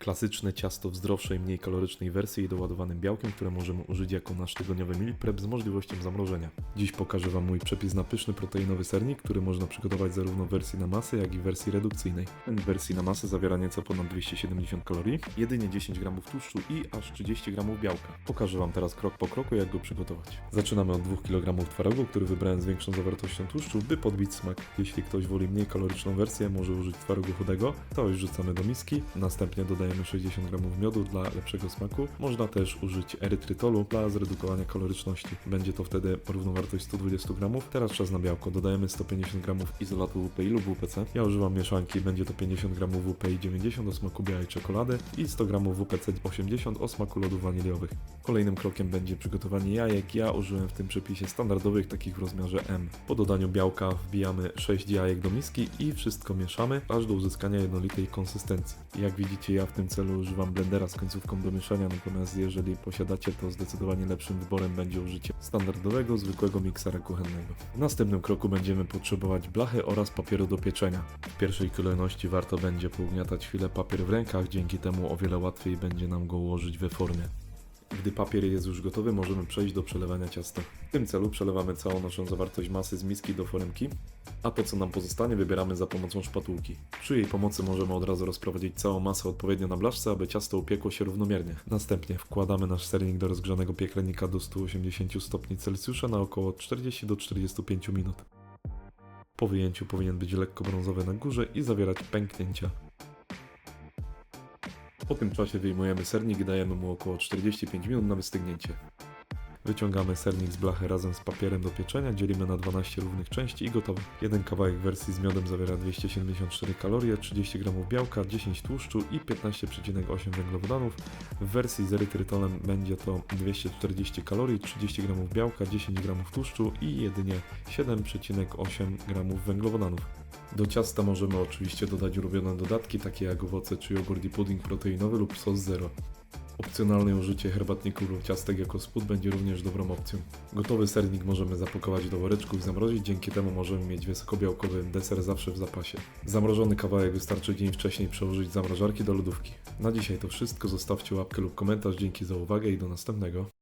Klasyczne ciasto w zdrowszej, mniej kalorycznej wersji i doładowanym białkiem, które możemy użyć jako nasz tygodniowy meal prep z możliwością zamrożenia. Dziś pokażę Wam mój przepis na pyszny proteinowy sernik, który można przygotować zarówno w wersji na masę, jak i w wersji redukcyjnej. Ten wersji na masę zawiera nieco ponad 270 kalorii, jedynie 10 gramów tłuszczu i aż 30 gramów białka. Pokażę Wam teraz krok po kroku, jak go przygotować. Zaczynamy od 2 kg twarogu, który wybrałem z większą zawartością tłuszczu, by podbić smak. Jeśli ktoś woli mniej kaloryczną wersję, może użyć twarogu chudego. To już rzucamy do miski. Następnie dodajemy 60 g miodu dla lepszego smaku. Można też użyć erytrytolu dla zredukowania kaloryczności. Będzie to wtedy równowartość 120 g. Teraz czas na białko. Dodajemy 150 g izolatu WPI lub WPC. Ja używam mieszanki. Będzie to 50 g WPI 90 o smaku białej czekolady i 100 g WPC 80 o smaku lodów waniliowych. Kolejnym krokiem będzie przygotowanie jajek. Ja użyłem w tym przepisie standardowych, takich w rozmiarze M. Po dodaniu białka wbijamy 6 jajek do miski i wszystko mieszamy, aż do uzyskania jednolitej konsystencji. Jak widzicie, ja w tym celu używam blendera z końcówką do mieszania, natomiast jeżeli posiadacie, to zdecydowanie lepszym wyborem będzie użycie standardowego, zwykłego miksera kuchennego. W następnym kroku będziemy potrzebować blachy oraz papieru do pieczenia. W pierwszej kolejności warto będzie pougniatać chwilę papier w rękach, dzięki temu o wiele łatwiej będzie nam go ułożyć we formie. Gdy papier jest już gotowy, możemy przejść do przelewania ciasta. W tym celu przelewamy całą naszą zawartość masy z miski do foremki, a to co nam pozostanie wybieramy za pomocą szpatułki. Przy jej pomocy możemy od razu rozprowadzić całą masę odpowiednio na blaszce, aby ciasto upiekło się równomiernie. Następnie wkładamy nasz sernik do rozgrzanego piekarnika do 180 stopni Celsjusza na około 40 do 45 minut. Po wyjęciu powinien być lekko brązowy na górze i zawierać pęknięcia. Po tym czasie wyjmujemy sernik i dajemy mu około 45 minut na wystygnięcie. Wyciągamy sernik z blachy razem z papierem do pieczenia, dzielimy na 12 równych części i gotowe. Jeden kawałek wersji z miodem zawiera 274 kalorie, 30 g białka, 10 tłuszczu i 15,8 węglowodanów. W wersji z erytrytolem będzie to 240 kalorii, 30 g białka, 10 g tłuszczu i jedynie 7,8 g węglowodanów. Do ciasta możemy oczywiście dodać ulubione dodatki, takie jak owoce czy jogurt i pudding proteinowy lub sos zero. Opcjonalne użycie herbatników lub ciastek jako spód będzie również dobrą opcją. Gotowy sernik możemy zapakować do woreczków i zamrozić, dzięki temu możemy mieć wysokobiałkowy deser zawsze w zapasie. Zamrożony kawałek wystarczy dzień wcześniej przełożyć z zamrażarki do lodówki. Na dzisiaj to wszystko, zostawcie łapkę lub komentarz, dzięki za uwagę i do następnego.